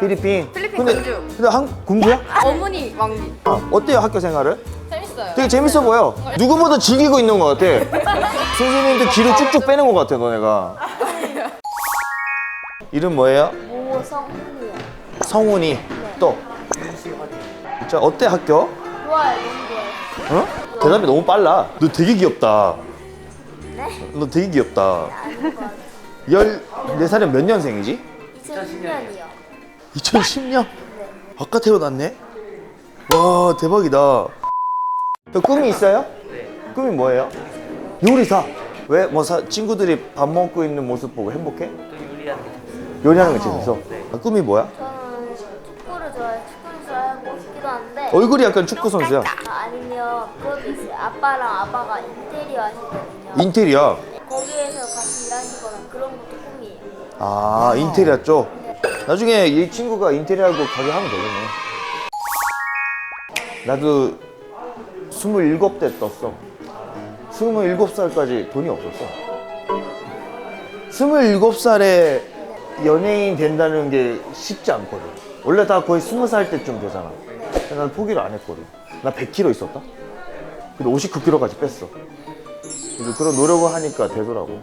필리핀. 필리핀 근데, 공주. 근데 한 공주야? 어머니 왕비. 아, 어때요 학교 생활을? 재밌어요. 되게 재밌어 보여. 누구보다 즐기고 있는 것 같아. 선생님도 기를 쭉쭉 빼는 것 같아 너네가. 이름 뭐예요? 오성훈이요. 성훈이. 또. 자 어때 학교? 좋아요, 너무 좋아요. 어? 대답이 너무 빨라. 너 되게 귀엽다. 네? 너 되게 귀엽다. 아닌 것 같아요. 14살이면 몇 년생이지? 2010년이요. 2010년? 아까 태어났네? 와 대박이다. 너 꿈이 있어요? 꿈이 뭐예요? 요리사. 왜? 뭐 사, 친구들이 밥 먹고 있는 모습 보고 행복해? 요리하는 게 재밌어. 아, 꿈이 뭐야? 저는 축구를 좋아해요. 축구를 좋아하고 싶기도 한데 얼굴이 약간 축구 선수야. 아, 아니면 그것도 있어요. 아빠랑 아빠가 인테리어 하시거든요. 인테리어. 거기에서 같이 일하시거나 그런 것도 꿈이에요. 아 인테리어 쪽. 나중에 이 친구가 인테리어하고 가게 하면 되겠네. 나도 27대 떴어. 27살까지 돈이 없었어. 27살에 연예인 된다는 게 쉽지 않거든. 원래 다 거의 20살 때쯤 되잖아. 근데 난 포기를 안 했거든. 나 100kg 있었다? 근데 59kg까지 뺐어. 그래서 그런 노력을 하니까 되더라고.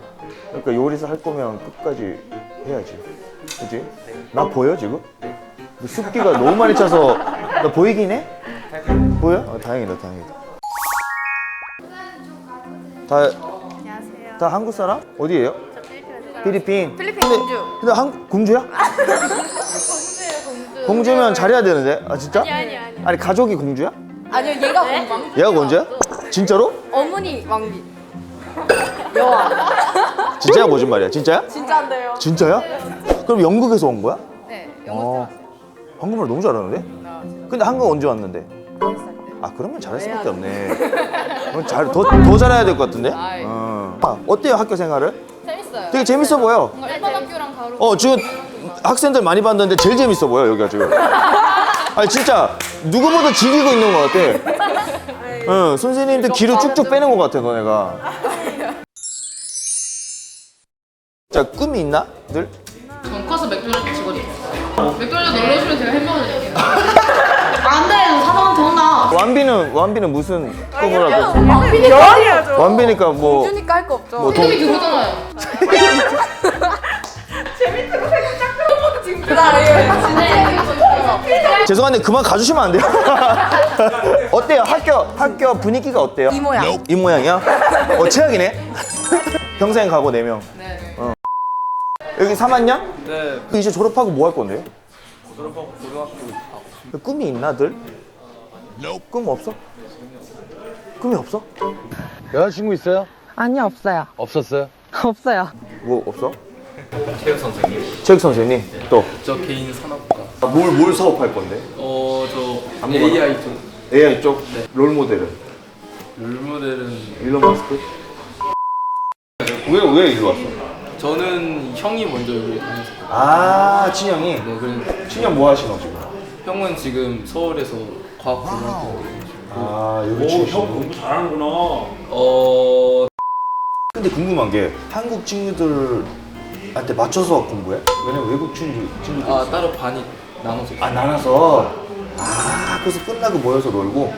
그러니까 요리사 할 거면 끝까지 해야지. 그지? 나 보여 지금? 너 습기가 너무 많이 차서 나 보이긴 해? 보여? 아, 다행이다, 다행이다. 다, 안녕하세요. 다 한국 사람? 어디예요? 저 필리핀에서 살아요. 필리핀. 필리핀 근데, 공주. 근데 한 공주야? 공주예요 공주. 공주면 잘해야 되는데. 아 진짜? 아니 아니 아니. 아니 가족이 공주야? 아니요 얘가 왕. 얘가 공주야? 진짜로? 어머니 왕비. 여왕. 진짜야 거짓말이야? 진짜야? 진짜인데요. 진짜야? 그럼 영국에서 온 거야? 네. 어. 한국말 너무 잘하는데? 근데 한국 언제 왔는데? 아 그러면 잘할 수밖에 없네. 그럼 잘, 더, 더 잘해야 될 것 같은데? 아이. 어. 아, 어때요 학교 생활을? 재밌어요. 되게 재밌어 보여. 뭔가 일반 학교랑 다르고. 어 지금 학생들 많이 봤는데 제일 재밌어 보여 여기가 지금. 아니 진짜 누구보다 즐기고 있는 것 같아. 응 선생님도 기를 쭉쭉 빼는 것 같아 너네가. 자 꿈이 있나? 늘? 전 커서 맥도날드 직원이 맥도날드 놀러주면 제가 햄버거 드릴게요 안 돼! 사장한테 혼나 완비는 완비는 무슨 꿈을 하고? 여왕이야죠. 완비니까 뭐 공주니까 할 거 없죠. 뭐 돈, 이름이 그거잖아요 죄송한데 그만 가주시면 안 돼요? 어때요? 학교 학교 분위기가 어때요? 이 모양. 이 모양이야? 어 최악이네. 평생 가고 네 명. 네 여기 3학년? 네, 이제 졸업하고 뭐 할 건데? 졸업하고 고등학교 꿈이 있나 들? 꿈 없어? 꿈이 없어? 여자친구 있어요? 아니요 없어요 없었어요? 없어요 뭐 없어? 체육 선생님. 체육 선생님 또. 저 개인 산업과. 아, 뭘, 뭘 사업할 건데? 어, 저 아무거나? AI 쪽 AI 쪽? 롤 모델은? 롤 모델은 일론 마스크? 왜, 왜 일로 왔어? 저는 형이 먼저 여기 다녔어요. 아, 친형이? 네, 그래 친형 뭐 하시노 지금? 형은 지금 서울에서 과학 고등학교. 아, 여기 친형. 어, 근데 궁금한 게 한국 친구들한테 맞춰서 공부해? 왜냐면 외국 친구, 친구들 아 따로 반이 나눠서. 아 나눠서 아 그래서 끝나고 모여서 놀고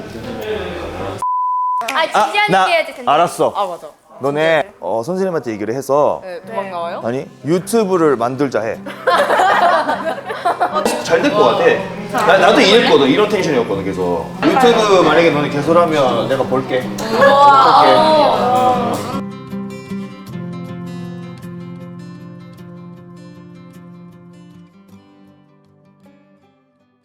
아 진지한 나 얘기 해야지 된다. 알았어 아 맞아. 너네 어, 선생님한테 얘기를 해서 네 도망가요? 아니 유튜브를 만들자 해. 잘 될 것 같아. 나, 나도 이랬거든. 이런 텐션이었거든, 계속. 유튜브 만약에 너네 개설하면 내가 볼게. 볼게.